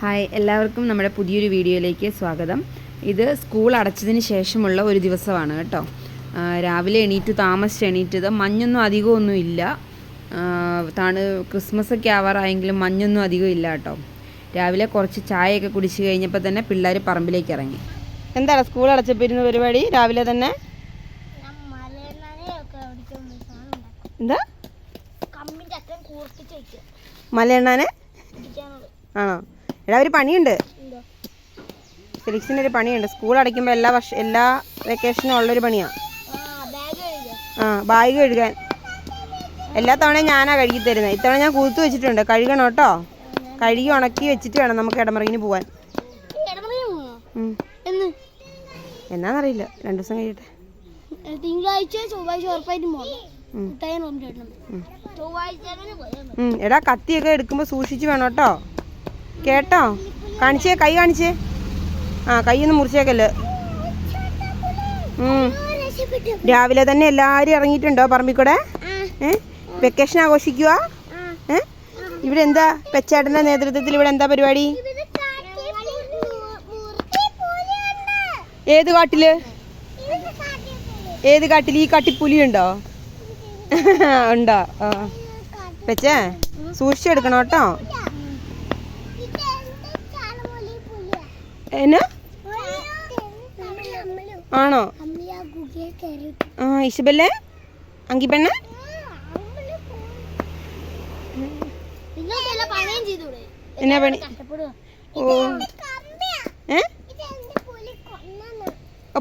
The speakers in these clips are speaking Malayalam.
ഹായ് എല്ലാവർക്കും നമ്മുടെ പുതിയൊരു വീഡിയോയിലേക്ക് സ്വാഗതം. ഇത് സ്കൂൾ അടച്ചതിന് ശേഷമുള്ള ഒരു ദിവസമാണ് കേട്ടോ. രാവിലെ എണീറ്റ് താമസിച്ച് എണീറ്റത് മഞ്ഞൊന്നും അധികമൊന്നും ഇല്ല. താണ് ക്രിസ്മസ് ഒക്കെ ആവാറായെങ്കിലും മഞ്ഞൊന്നും അധികം ഇല്ല കേട്ടോ. രാവിലെ കുറച്ച് ചായയൊക്കെ കുടിച്ച് കഴിഞ്ഞപ്പോൾ തന്നെ പിള്ളേർ പറമ്പിലേക്ക് ഇറങ്ങി. എന്താണ് സ്കൂൾ അടച്ചപ്പോൾ ഇരുന്ന പരിപാടി? രാവിലെ തന്നെ? എന്താ? മലയണ്ണാനെ? ആണോ? എടാ ഒരു പണിയുണ്ട്. ഫിലിക്സിന് ഒരു പണിയുണ്ട്. സ്കൂൾ അടയ്ക്കുമ്പോൾ എല്ലാ വർഷം എല്ലാ വെക്കേഷനും ഉള്ളൊരു പണിയാണ് ആ ബാഗ് കഴുകാൻ. എല്ലാ തവണയും ഞാനാ കഴുകി തരുന്നത് ഇത്തവണ ഞാൻ കൂത്തു വെച്ചിട്ടുണ്ട്. കഴുകണം കേട്ടോ. കഴുകി ഉണക്കി വെച്ചിട്ട് വേണം നമുക്ക് ഇടമറിങ്ങിന് പോവാൻ. എന്നാന്നറിയില്ല. രണ്ടു ദിവസം കഴിയട്ടെ. തിങ്കളാഴ്ച ചൊവ്വാഴ്ച ഉറപ്പായിട്ടും പോകണം. എടാ കത്തിയൊക്കെ എടുക്കുമ്പോൾ സൂക്ഷിച്ചു വേണം കേട്ടോ. കേട്ടോ? കാണിച്ചേ കൈ കാണിച്ചേ. ആ കൈ ഒന്ന് മുറിച്ചേക്കല്ല് രാവിലെ തന്നെ എല്ലാവരും ഇറങ്ങിയിട്ടുണ്ടോ പറമ്പിൽ കൂടെ ഏ? വെക്കേഷൻ ആഘോഷിക്കുക ഇവിടെ എന്താ പെച്ചാട്ടന്റെ നേതൃത്വത്തിൽ ഇവിടെ എന്താ പരിപാടി? ഏത് കാട്ടിൽ? ഏത് കാട്ടിൽ ഈ കാട്ടിപ്പുലി ഉണ്ടോ? ഉണ്ടോ പെച്ചേ സൂക്ഷിച്ചെടുക്കണം കേട്ടോ. ആണോ? ആ ഇഷബല്ലേ അങ്കിപ്പെണ്ണ? എന്നാ പണി? ഓ. ഏ?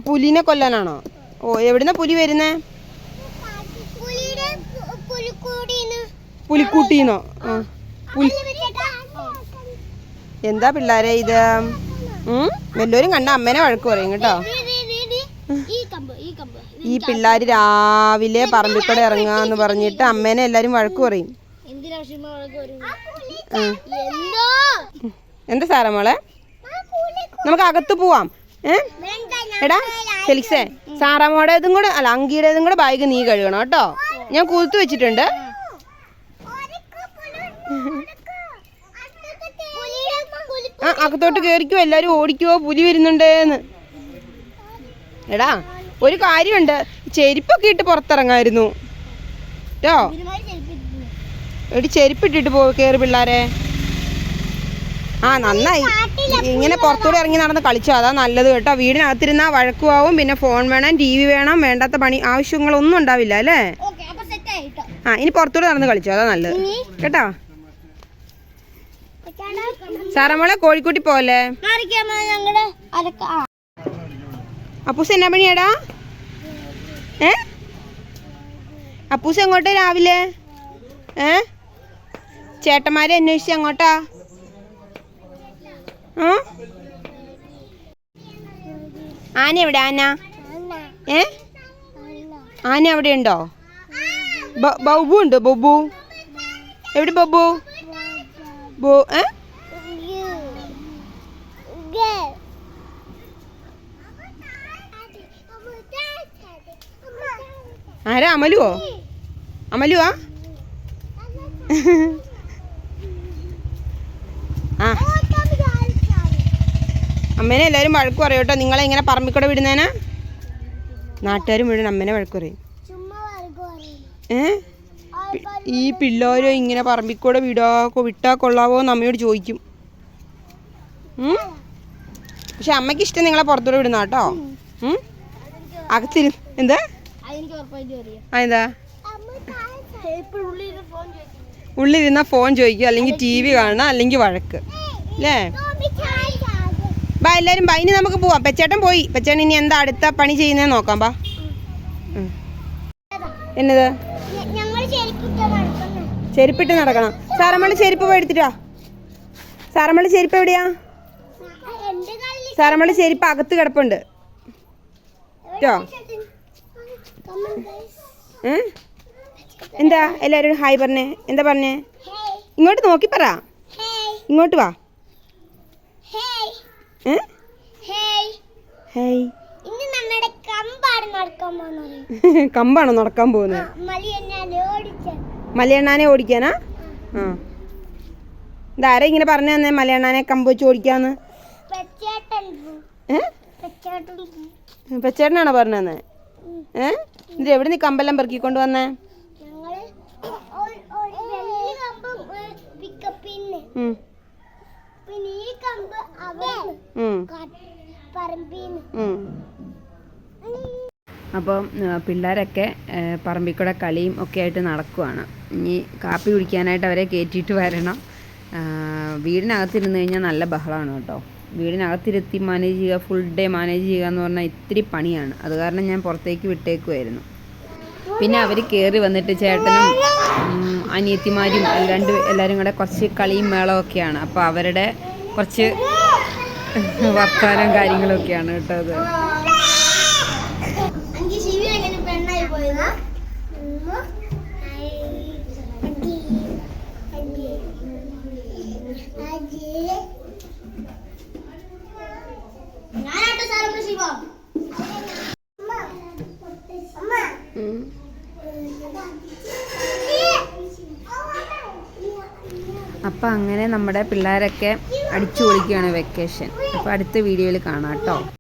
പുലിനെ കൊല്ലാനാണോ? ഓ എവിടുന്ന പുലി വരുന്നേ? പുലി എന്താ പിള്ളാരെ ഇത്? വല്ലവരും കണ്ട അമ്മേനെ വഴക്ക് പറയും കേട്ടോ. ഈ കമ്പ് ഈ കമ്പ്. ഈ പിള്ളേർ രാവിലെ പറമ്പിക്കൂടെ ഇറങ്ങാന്ന് പറഞ്ഞിട്ട് അമ്മേനെ എല്ലാരും വഴക്ക് പറയും. എന്തോ? എന്താ സാറേ മോളെ? നമുക്ക് അകത്ത് പോവാം. ഏ? എടാ ഫെലിക്സേ സാറാമോടേതും ഇതും കൂടെ അല്ല അങ്കിയുടെ ഇതും കൂടെ ബാഗ് നീ കഴുകണം കേട്ടോ. ഞാൻ കുതിർത്ത് വെച്ചിട്ടുണ്ട്. ആ അകത്തോട്ട് കയറിക്കോ എല്ലാവരും ഓടിക്കുവോ പുലി വരുന്നുണ്ടേന്ന്. എടാ ഒരു കാര്യമുണ്ട്. ചെരുപ്പൊക്കെ ഇട്ട് പുറത്തിറങ്ങായിരുന്നു. കേട്ടോ എടി ചെരുപ്പിട്ടിട്ട് പോ കയറി പിള്ളാരെ. ആ നന്നായി. ഇങ്ങനെ പുറത്തൂടെ ഇറങ്ങി നടന്ന് കളിച്ചോ അതാ നല്ലത് കേട്ടോ. വീടിനകത്തിരുന്നാ വഴക്കുവാവും പിന്നെ ഫോൺ വേണം ടി വി വേണം വേണ്ടാത്ത പണി ആവശ്യങ്ങളൊന്നും ഉണ്ടാവില്ല അല്ലേ? ആ ഇനി പുറത്തൂടെ നടന്ന് കളിച്ചോ അതാ നല്ലത്. കേട്ടോ? സാറമ്മളെ കോഴിക്കോട്ടി പോലെ. അപ്പൂസ എന്നാ പണിയാടാ? ഏ? അപ്പൂസ് എങ്ങോട്ടാ രാവിലെ? ഏ? ചേട്ടന്മാരെ അന്വേഷിച്ച് അങ്ങോട്ടാ ആന എവിടെ ആന? ഏ? ആന എവിടെ ഉണ്ടോ ബബു ഉണ്ടോ ബബു. എവിടെ ബബു? ബോ ഏ? ആരാ? അമലുവോ? അമലുവാ? ആ. അമ്മേനെ എല്ലാവരും വഴക്ക് പറയും കേട്ടോ. നിങ്ങളെ ഇങ്ങനെ പറമ്പിക്കൂടെ വിടുന്നേനെ? നാട്ടുകാരും മുഴുവൻ അമ്മേനെ വഴക്ക് പറയും. ഏ? ഈ പിള്ളേരോ ഇങ്ങനെ പറമ്പിക്കൂടെ വിടാക്കോ വിട്ടാ കൊള്ളാവോ എന്ന് അമ്മയോട് ചോദിക്കും? പക്ഷെ അമ്മയ്ക്ക് ഇഷ്ടം നിങ്ങളെ പുറത്തൂടെ വിടുന്ന കേട്ടോ. അകത്തിരുന്ന് എന്താ? എപ്പോഴും ഉള്ളിൽ ഫോൺ ചോദിക്കും അല്ലെങ്കിൽ ടി വി കാണണം അല്ലെങ്കിൽ വഴക്ക്. അല്ലേ? ബാ എല്ലാവരും ബാ ഇനി നമുക്ക് പോവാം. പെച്ചേട്ടൻ പോയി. പെച്ചേട്ടൻ ഇനി എന്താ അടുത്ത പണി ചെയ്യുന്നേ നോക്കാം ബാ. എന്നത്? ചെരുപ്പിട്ട് നടക്കണം. സാറമ്മൾ ചെരുപ്പ് പോയി എടുത്തിട്ടാ സാറമ്മൾ ചെരുപ്പ് എവിടെയാ? സാറമ്മൾ ചെരുപ്പ് അകത്ത് കിടപ്പുണ്ട്. കേട്ടോ എന്താ? എല്ലാവരും ഹായ് പറഞ്ഞേ. എന്താ പറഞ്ഞേ? ഇങ്ങോട്ട് നോക്കി പറ. ഇങ്ങോട്ട് വാ. കമ്പാണ് നടക്കാൻ പോകുന്നത്. മലയണ്ണാനെ ഓടിക്കാനാ? ആ. ഇതാരാ ഇങ്ങനെ പറഞ്ഞു തന്നെ മലയണ്ണാനെ കമ്പ് വെച്ച് ഓടിക്കാന്ന്? പെച്ചേട്ടനാണോ പറഞ്ഞു തന്നെ? ഏ? ഇത് എവിടെ നീ കമ്പെല്ലാം പെറുക്കിക്കൊണ്ട് വന്നേ? ഞങ്ങൾ ഒരു ഒരു വലിയ കമ്പ് പിക്കപ്പിന്ന് ഉം, പിന്നെ ഈ കമ്പ് അവിടെ ഉം, പറമ്പിന്ന്. ഉം. അപ്പം ആ, പിള്ളേരൊക്കെ പറമ്പിൽ കൂടെ കളിയും ഒക്കെ ആയിട്ട് നടക്കുവാണ്. ഇനി കാപ്പി കുടിക്കാനായിട്ട് അവരെ കയറ്റിയിട്ട് വരണം. ആ, വീടിനകത്തിരുന്ന് കഴിഞ്ഞാൽ നല്ല ബഹളമാണ് കേട്ടോ. വീടിനകത്തിരുത്തി മാനേജ് ചെയ്യുക ഫുൾ ഡേ മാനേജ് ചെയ്യുക എന്ന് പറഞ്ഞാൽ ഇത്തിരി പണിയാണ്. അത് കാരണം ഞാൻ പുറത്തേക്ക് വിട്ടേക്കുമായിരുന്നു പിന്നെ അവർ കയറി വന്നിട്ട് ചേട്ടനും അനിയത്തിമാരും രണ്ട് എല്ലാവരും കൂടെ കുറച്ച് കളിയും മേളമൊക്കെയാണ് അപ്പോൾ അവരുടെ കുറച്ച് വർത്താനം കാര്യങ്ങളൊക്കെയാണ് കേട്ടോ അത്. അപ്പം അങ്ങനെ നമ്മുടെ പിള്ളേരൊക്കെ അടിച്ചു പൊളിക്കുകയാണ് വെക്കേഷൻ അപ്പോൾ അടുത്ത വീഡിയോയിൽ കാണാം കേട്ടോ.